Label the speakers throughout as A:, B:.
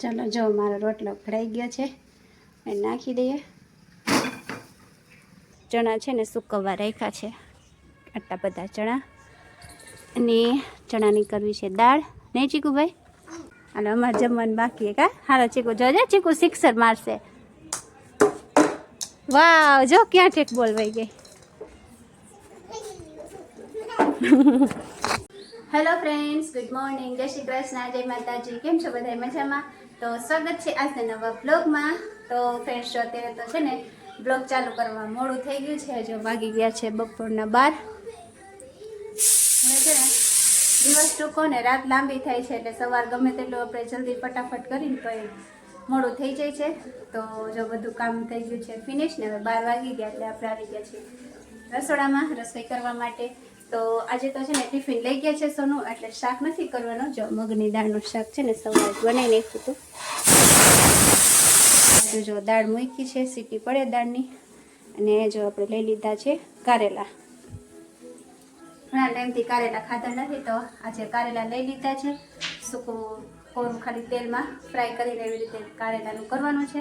A: ચાલો જો મારો રોટલો ખડાઈ ગયો છે એ નાખી દઈએ. ચણા છે ને સુકવવા રાખ્યા છે આટલા બધા ચણા. અને ચણાની કરવી છે દાળ. નહીં ચીકુભાઈ? અને અમારે જમવાનું બાકી કા? હારા ચીકુ જોજે ચીકુ સિક્સર મારશે. વાવ જો ક્યાં ઠેક બોલવાઈ ગઈ. હેલો ફ્રેન્ડ્સ ગુડ મોર્નિંગ જય શ્રી કૃષ્ણ જય માતાજી. કેમ છો બધા મજામાં? તો સ્વાગત છે આજના નવા બ્લોગમાં. તો ફ્રેન્ડ્સ જો અત્યારે તો છે ને બ્લોગ ચાલુ કરવા મોડું થઈ ગયું છે. જો વાગી ગયા છે બપોરના બાર. હવે છે ને દિવસ ટૂંકો ને રાત લાંબી થાય છે એટલે સવાર ગમે તેટલું આપણે જલ્દી ફટાફટ કરીને તો મોડું થઈ જાય છે. તો જો બધું કામ થઈ ગયું છે ફિનિશ ને હવે બાર વાગી ગયા એટલે આપણે આવી ગયા છીએ રસોડામાં રસોઈ કરવા માટે. તો આજે તો છે ને ટિફિન લઈ ગયા છે સોનું, એટલે શાક નથી કરવાનું. જો મગની દાળનું શાક છે ને સવારે બનાવી નાખ્યું હતું. જો દાળ મૂકી છે, સીટી પડે દાળની. અને જો આપણે લઈ લીધા છે કારેલા. ઘણા ટાઈમથી કારેલા ખાધા નથી, તો આજે કારેલા લઈ લીધા છે. સૂકું કોરું ખાલી તેલમાં ફ્રાય કરીને એવી રીતે કારેલાનું કરવાનું છે.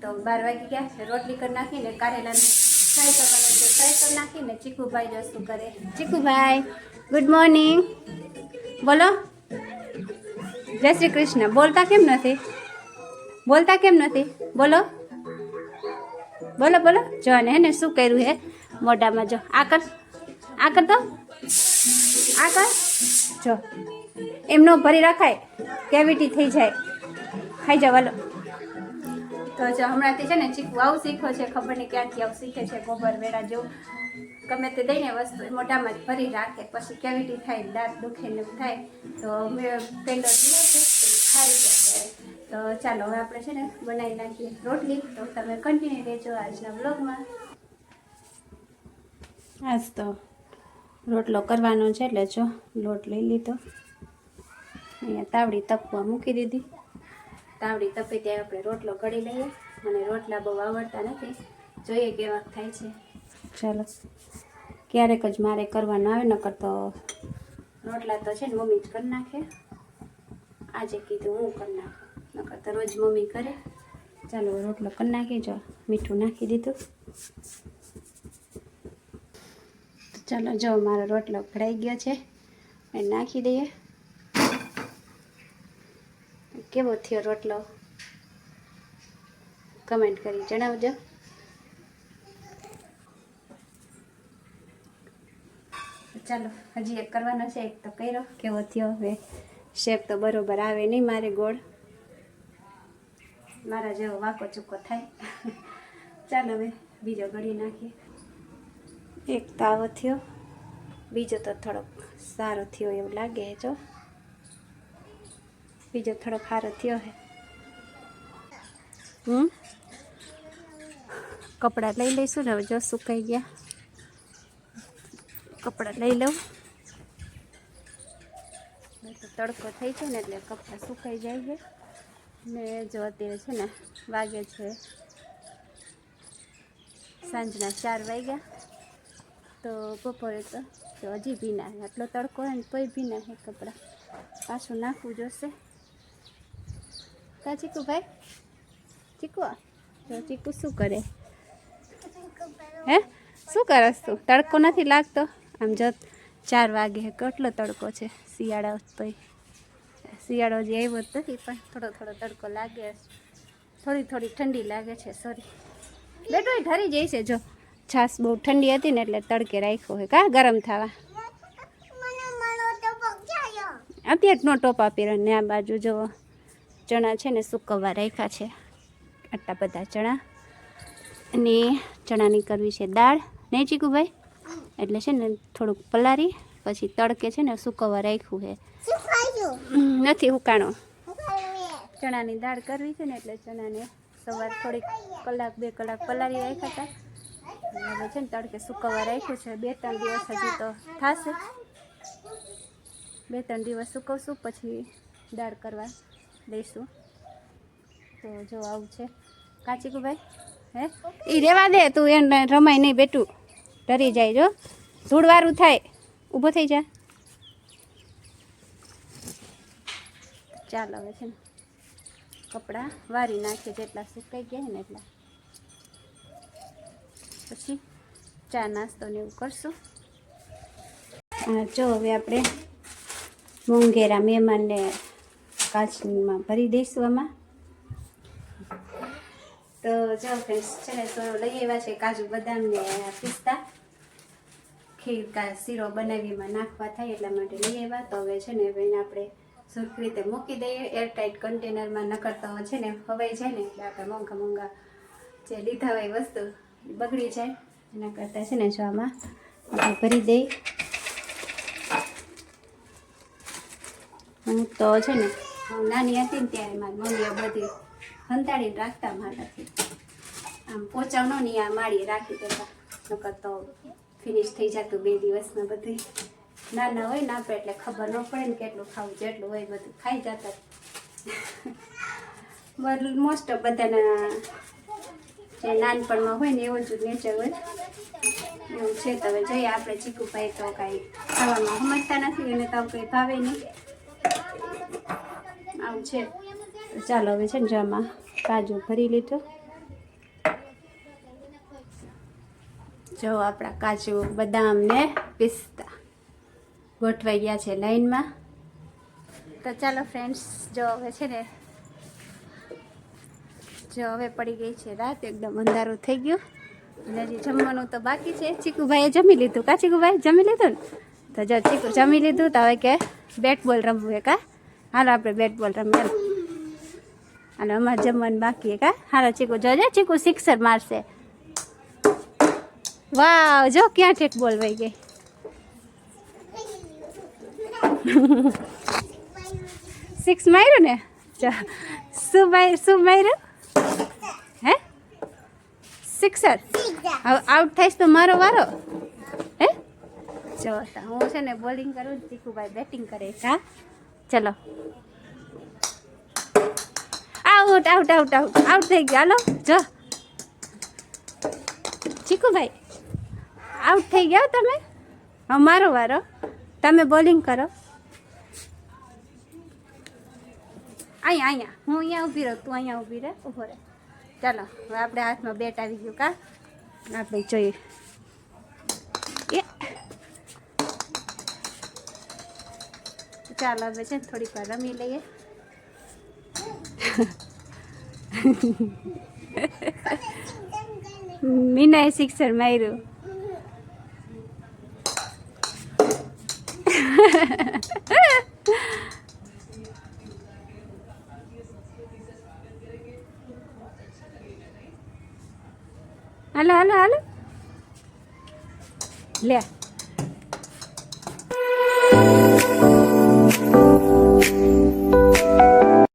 A: તો બાર વાગી ગયા રોટલી કરી નાખીને કારેલાનું ફ્રાય કરવાનું નાખીને ચીકુભાઈ જો શું કરે ચીકુભાઈ ગુડ મોર્નિંગ બોલો. જય શ્રી કૃષ્ણ. બોલતા કેમ નથી? બોલતા કેમ નથી? બોલો. બોલો બોલો. જો ને હે શું કર્યું હે? મોઢામાં જો. આ કર. આ કર તો. આ જો. એમનો ભરી રાખાય. કેવિટી થઈ જાય. ખાઈ જવાલો તો જો હમણાંથી છે ને ચીકુ આવું શીખ્યો છે, ખબર નહીં ક્યાંથી આવું શીખે છે, ગોબર વેળા જેવું. ગમે તે દઈને વસ્તુ મોઢામાં જ ભરી રાખે, પછી કેવિટી થાય, દાંત દુખે ને થાય, તો મેં પેલો દીવો છે ખારી જાય. તો ચાલો, હવે આપણે છે ને બનાવી નાખીએ રોટલી. તો તમે કન્ટિન્યુ રહેજો આજના બ્લોગમાં આજ તો રોટલો કરવાનો છે, એટલે જો લોટ લઈ લીધો. અહીંયા તાવડી તપવા મૂકી દીધી. તાવડી તપે ત્યાં આપણે રોટલો ઘડી લઈએ. મને રોટલા બહુ આવડતા નથી. જોઈએ કેવા થાય છે. ચાલો. ક્યારેક જ મારે કરવાનું આવે નકર તો રોટલા તો છે ને મમ્મી જ કરી નાખે. આજે કીધું હું કરી નાખું. નકર તો રોજ મમ્મી કરે. ચાલો રોટલો કરી નાખી જો મીઠું નાખી દીધું. તો ચાલો જો મારો રોટલો ભરાઈ ગયો છે એ નાખી દઈએ. કેવો થયો રોટલો? કમેન્ટ કરી જણાવજો. ચાલો હજી એક કરવાનો છે એક તો કર્યો. કેવો થયો? હવે શેપ તો બરોબર આવે નહીં મારે ગોળ. મારા જેવો વાંકો ચૂકો થાય. ચાલો હવે બીજો ગળી નાખીએ. એક તો આવો થયો. બીજો તો થોડોક સારો થયો એવું લાગે જો. બીજો થોડો ખારો થયો હે. હમ? કપડાં લઈ લઈશું ને, હવે જો સુકાઈ ગયા. કપડાં લઈ લઉં. તડકો થઈ છે ને, એટલે કપડાં સુકાઈ જાય છે. ને જો અત્યારે છે ને, વાગે છે સાંજના ચાર વાગ્યા. તો બપોરે તો હજી ભીના આટલો તડકો હોય ને, તોય ભીના છે કપડાં. પાછું નાખવું જોશે. કા ચીકુ ભાઈ? ચીકુ? જો ચીકુ શું કરે? હે? શું કરસ તું? તડકો નથી લાગતો? આમ જો ચાર વાગે કેટલો તડકો છે? શિયાળા પછી શિયાળો જે આવ્યો જ નથી પણ થોડો થોડો તડકો લાગે. થોડી થોડી ઠંડી લાગે છે સોરી બેટો ઠરી જાય છે જો. છાસ બહુ ઠંડી હતી ને એટલે તડકે રાખ્યો હોય કા ગરમ થવા? અત્યારે નો ટોપા રહ્યો ને આ બાજુ જુઓ. ચણા છે ને સુકવવા રાખ્યા છે. આટલા બધા ચણા. અને ચણાની કરવી છે દાળ. નહીં ચીકુભાઈ? એટલે છે ને થોડુંક પલારી પછી તડકે છે ને સુકવવા રાખ્યું છે. નથી હુકાણો. ચણાની દાળ કરવી છે ને એટલે ચણાને સવાર થોડીક કલાક, બે કલાક પલારી રાખ્યા હતા. હવે છે ને તડકે સુકવવા રાખ્યું છે. બે ત્રણ દિવસ હજી તો થશે. બે ત્રણ દિવસ સુકવશું, પછી દાળ કરવા દઈશું. તો જો આવું છે. કાચીકુભાઈ, હે? એ રેવા દે, તું એને રમાય નહીં, બેટું. ડરી જાય, જો. ધૂળવાળું થાય. ઊભો થઈ જા. ચાલ હવે છે ને. કપડાં વારી નાખીએ જેટલા સુકાઈ ગયા ને એટલા. પછી ચા, નાસ્તો ને એવું કરશું. જો હવે આપણે મોંઘેરા મહેમાનને કાચમાં ભરી દઈશું આમાં. તો જો ફ્રેન્ડ્સ છે ને, તો લઈ આવ્યા છે કાજુ બદામ ને પિસ્તા. ખીર કા શીરો બનાવીમાં નાખવા થાય એટલા માટે લઈ આવ્યા. તો હવે છે ને એને આપણે સુરખ રીતે મૂકી દઈએ. એરટાઇટ કન્ટેનરમાં ન કરતા છે ને, હવાઈ જાય ને એટલે આપણે મોંઘા મોંઘા જે લીધા હોય વસ્તુ બગડી જાય. એના કરતાં છે ને, જો આમાં ભરી દઈ હું તો છે ને હું નાની હતી ને ત્યારે મારી મમ્મીએ બધી હંતાડીને રાખતા મારાથી આમ પોચાવનો નહીં આ માળી રાખી દેતા. નકર તો ફિનિશ થઈ જતું બે દિવસમાં બધું. નાના હોય ને આપણે એટલે ખબર ન પડે ને કેટલું ખાવું જેટલું હોય બધું ખાઈ જતા. મોસ્ટ ઓફ બધાના જે નાનપણમાં હોય ને એવો જ નેચર હોય. એવું છે તો હવે જોઈએ આપણે ચીકુભાઈ તો કાંઈ ખાવામાં સમજતા નથી એને તો કંઈ ભાવે નહીં. આવું છે. ચાલો, હવે છે ને જમા. કાજુ ભરી લીધો. જો, આપણા કાજુ બદામ ને પિસ્તા ગોઠવાઈ ગયા છે લાઈનમાં. તો ચાલો ફ્રેન્ડ્સ જો હવે છે ને, જો હવે પડી ગઈ છે રાત. એકદમ અંધારું થઈ ગયું. અને હજી જમવાનું તો બાકી છે. ચીકુભાઈએ જમી લીધું કા? ચીકુભાઈ, જમી લીધું ને? તો જો, ચીકુ જમી લીધું તો હવે કે બેટ બોલ રમવું એ કા? હાલો, આપણે બેટ બોલ રમીએ. અને અમારે જમવાનું બાકી કા? હાલો, ચીકુ જોજે. ચીકુ સિક્સર મારશે. વાવ, જો ક્યાં ઠેક બોલ વહી ગઈ. સિક્સ માર્યું ને? શું માર શું માર્યું? હે? સિક્સર હવે આઉટ થઈશ તો મારો વારો. હે? જો હું છે ને બોલિંગ કરું ચીકુભાઈ બેટિંગ કરે હા ચલો. Out out out out. Out થઈ ગયો. હાલો, જો. ચીકુભાઈ, આઉટ થઈ ગયા તમે? હા મારો વારો. તમે બોલિંગ કરો. અહીંયા અહીંયા. હું અહીંયા ઊભી રહું, તું અહીંયા ઊભી રહે, ઊભો રહે. ચાલો, હવે આપણે હાથમાં બેટ આવી ગયું, કા? આપણે જોઈએ. ચાલો, હવે છે થોડીક વાર રમી લઈએ. મીનાએ સિક્સર માર્યું. હાલો હાલો હાલો. લે.